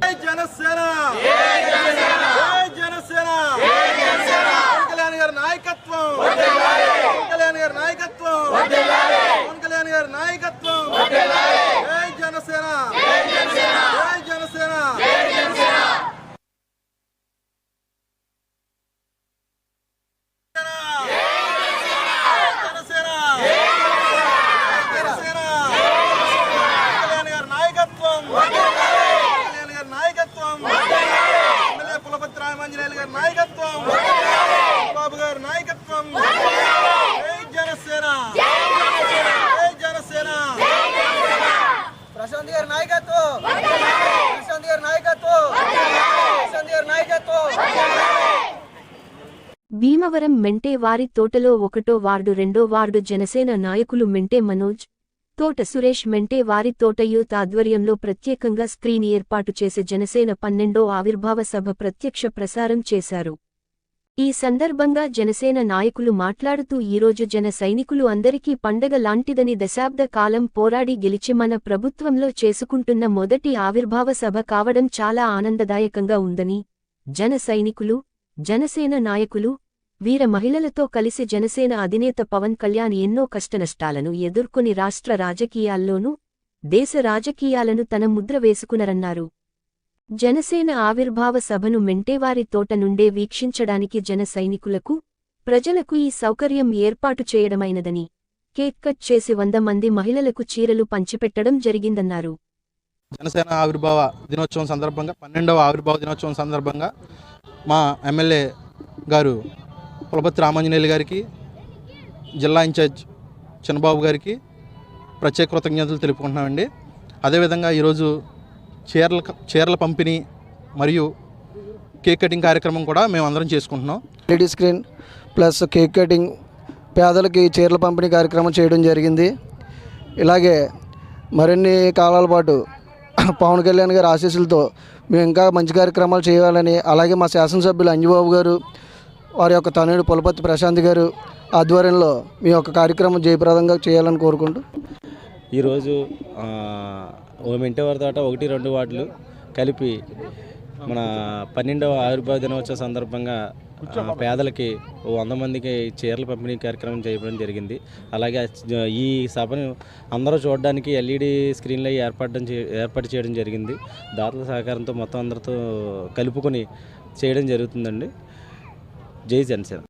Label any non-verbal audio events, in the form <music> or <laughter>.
E aí, Diana Sena! E aí, Pulapati గారి నాయకత్వం. బాబు గారి నాయకత్వం. జై జనసేన. జై జనసేన. ప్రశాంత్ గారి నాయకత్వం. ప్రశాంత్ గారి నాయకత్వం. ప్రశాంత్ గారి నాయకత్వం. భీమవరం మెంటే వారి తోటలో ఒకటో వార్డు రెండో వార్డు జనసేన నాయకులు మెంటే మనోజ్ తోట సురేష్ మెంటే వారి తోట యూత్ ఆధ్వర్యంలో ప్రత్యేకంగా స్క్రీన్ ఏర్పాటు చేసే జనసేన పన్నెండో ఆవిర్భావ సభ ప్రత్యక్ష ప్రసారం చేశారు. ఈ సందర్భంగా జనసేన నాయకులు మాట్లాడుతూ ఈరోజు జన సైనికులు అందరికీ పండగ లాంటిదని దశాబ్ద కాలం పోరాడి గెలిచి మన ప్రభుత్వంలో చేసుకుంటున్న మొదటి ఆవిర్భావ సభ కావడం చాలా ఆనందదాయకంగా ఉందని జన సైనికులు జనసేన నాయకులు వీర మహిళలతో కలిసి జనసేన అధినేత పవన్ కళ్యాణ్ ఎన్నో కష్టనష్టాలను ఎదుర్కొని రాష్ట్ర రాజకీయాల్లోనూ దేశ రాజకీయాలను తన ముద్ర వేసుకునరన్నారు. జనసేన ఆవిర్భావ సభను మెంటేవారి తోట నుండే వీక్షించడానికి జన సైనికులకు ప్రజలకు ఈ సౌకర్యం ఏర్పాటు చేయడమైనదని కేక్ కట్ చేసి వంద మంది మహిళలకు చీరలు పంచిపెట్టడం జరిగిందన్నారు. జనసేన ఆవిర్భావ దినోత్సవం సందర్భంగా పన్నెండవ ఆవిర్భావ దినోత్సవం సందర్భంగా మా ఎమ్మెల్యే గారు కులపతి రామాంజనేయులు గారికి జిల్లా ఇన్ఛార్జ్ చిన్నబాబు గారికి ప్రత్యేక కృతజ్ఞతలు తెలుపుకుంటున్నామండి. అదేవిధంగా ఈరోజు చీరల చీరల పంపిణీ మరియు కేక్ కటింగ్ కార్యక్రమం కూడా మేము అందరం చేసుకుంటున్నాం. LED screen plus cake cutting పేదలకి చీరల పంపిణీ కార్యక్రమం చేయడం జరిగింది. ఇలాగే మరిన్ని కాలాల పాటు <clears throat> పవన్ కళ్యాణ్ గారి ఆశీస్సులతో మేము ఇంకా మంచి కార్యక్రమాలు చేయాలని అలాగే మా శాసనసభ్యులు అంజుబాబు గారు వారి యొక్క తనయుడు పులపతి ప్రశాంత్ గారు ఆధ్వర్యంలో మీ యొక్క కార్యక్రమం జయప్రదంగా చేయాలని కోరుకుంటూ. ఈరోజు ఆ, ఓ మెంటేవారి తోట ఒకటి రెండు వార్డులు కలిపి మన పన్నెండవ ఆవిర్భావ దినోత్సవ సందర్భంగా పేదలకి ఓ వంద మందికి చీరల పంపిణీ కార్యక్రమం చేయడం జరిగింది. అలాగే ఈ సభను అందరూ చూడడానికి ఎల్ఈడి స్క్రీన్లో ఏర్పడడం చే- ఏర్పాటు చేయడం జరిగింది. దాతల సహకారంతో మొత్తం అందరితో కలుపుకొని చేయడం జరుగుతుందండి. జై జనసేన.